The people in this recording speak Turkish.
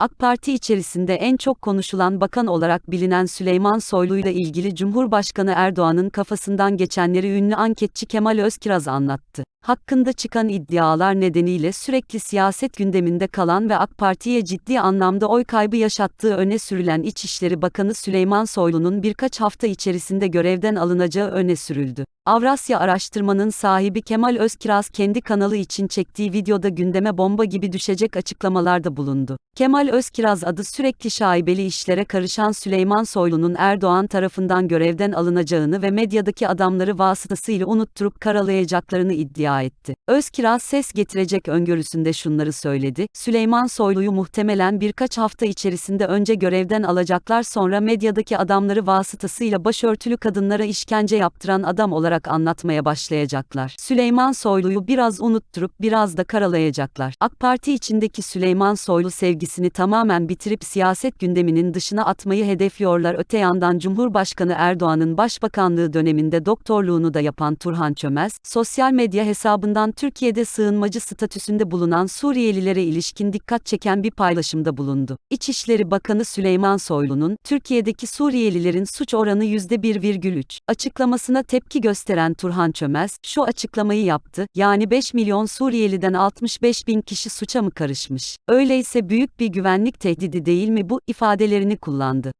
AK Parti içerisinde en çok konuşulan bakan olarak bilinen Süleyman Soylu'yla ilgili Cumhurbaşkanı Erdoğan'ın kafasından geçenleri ünlü anketçi Kemal Özkiraz anlattı. Hakkında çıkan iddialar nedeniyle sürekli siyaset gündeminde kalan ve AK Parti'ye ciddi anlamda oy kaybı yaşattığı öne sürülen İçişleri Bakanı Süleyman Soylu'nun birkaç hafta içerisinde görevden alınacağı öne sürüldü. Avrasya Araştırma'nın sahibi Kemal Özkiraz kendi kanalı için çektiği videoda gündeme bomba gibi düşecek açıklamalarda bulundu. Kemal Özkiraz adı sürekli şaibeli işlere karışan Süleyman Soylu'nun Erdoğan tarafından görevden alınacağını ve medyadaki adamları vasıtasıyla unutturup karalayacaklarını iddia etti. Özkiraz ses getirecek öngörüsünde şunları söyledi. Süleyman Soylu'yu muhtemelen birkaç hafta içerisinde önce görevden alacaklar sonra medyadaki adamları vasıtasıyla başörtülü kadınlara işkence yaptıran adam olarak anlatmaya başlayacaklar. Süleyman Soylu'yu biraz unutturup biraz da karalayacaklar. AK Parti içindeki Süleyman Soylu sevgisini tamamen bitirip siyaset gündeminin dışına atmayı hedefliyorlar. Öte yandan Cumhurbaşkanı Erdoğan'ın başbakanlığı döneminde doktorluğunu da yapan Turhan Çömez, sosyal medya hesabından Türkiye'de sığınmacı statüsünde bulunan Suriyelilere ilişkin dikkat çeken bir paylaşımda bulundu. İçişleri Bakanı Süleyman Soylu'nun, Türkiye'deki Suriyelilerin suç oranı %1,3 açıklamasına tepki gösteren Turhan Çömez, şu açıklamayı yaptı, yani 5 milyon Suriyeliden 65 bin kişi suça mı karışmış? Öyleyse büyük bir güvenlik tehdidi değil mi bu, ifadelerini kullandı.